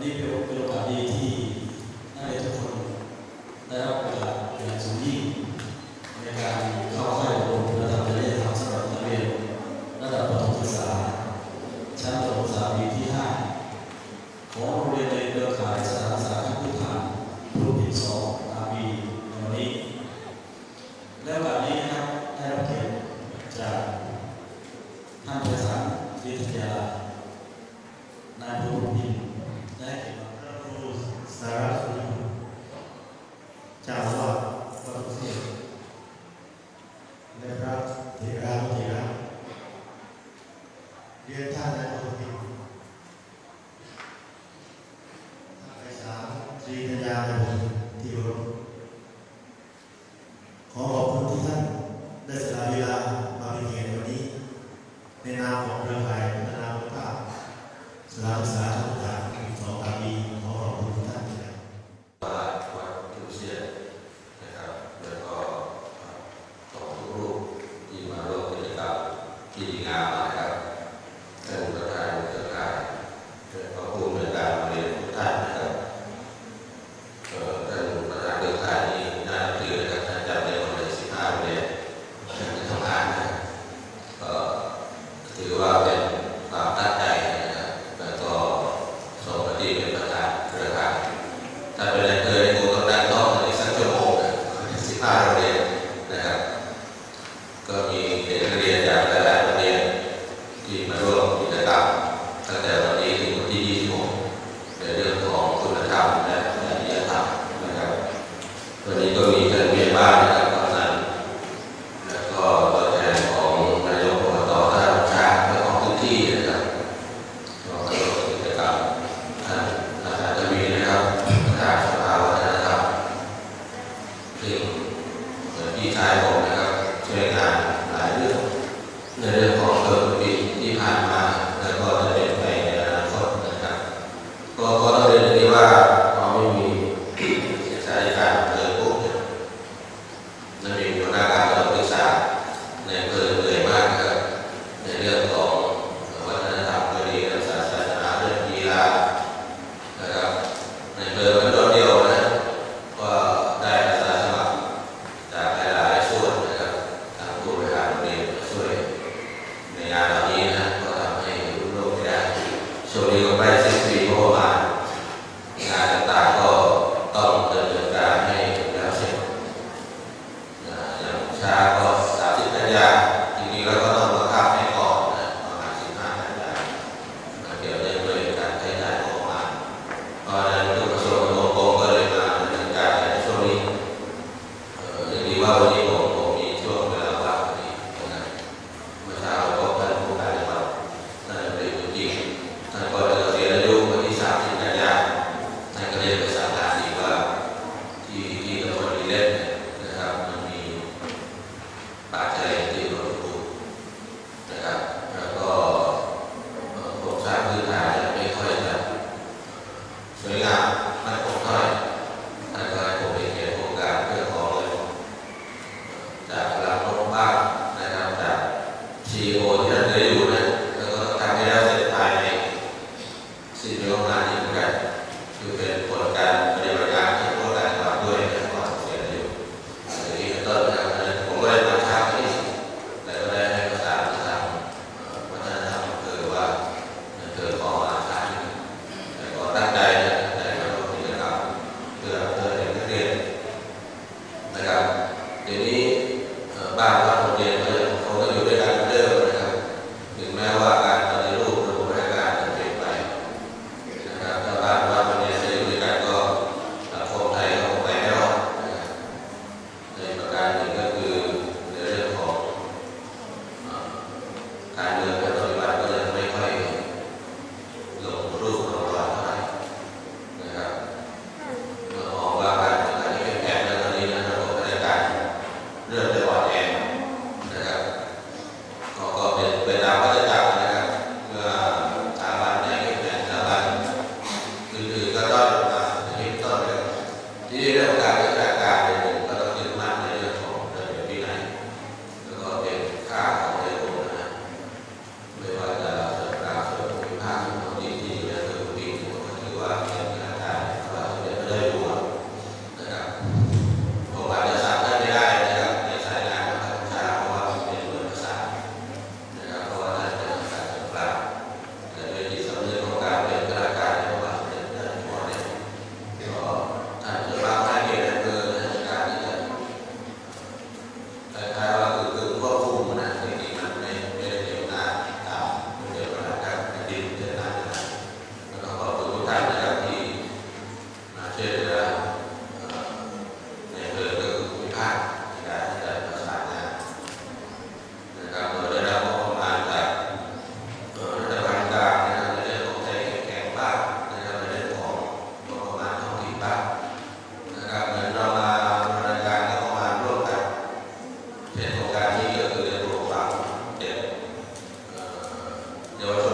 Либо ในพระเถะเถระเรียนท่านในปกติท่านจีปัญาในปกติที่รขอขอบคุณที่ท่านได้สละเวลาบาเป็เกียรวันนี้ ในนามของเครือข่ายพัฒนาคุณภาพสลามสาธุ Yo creo que เย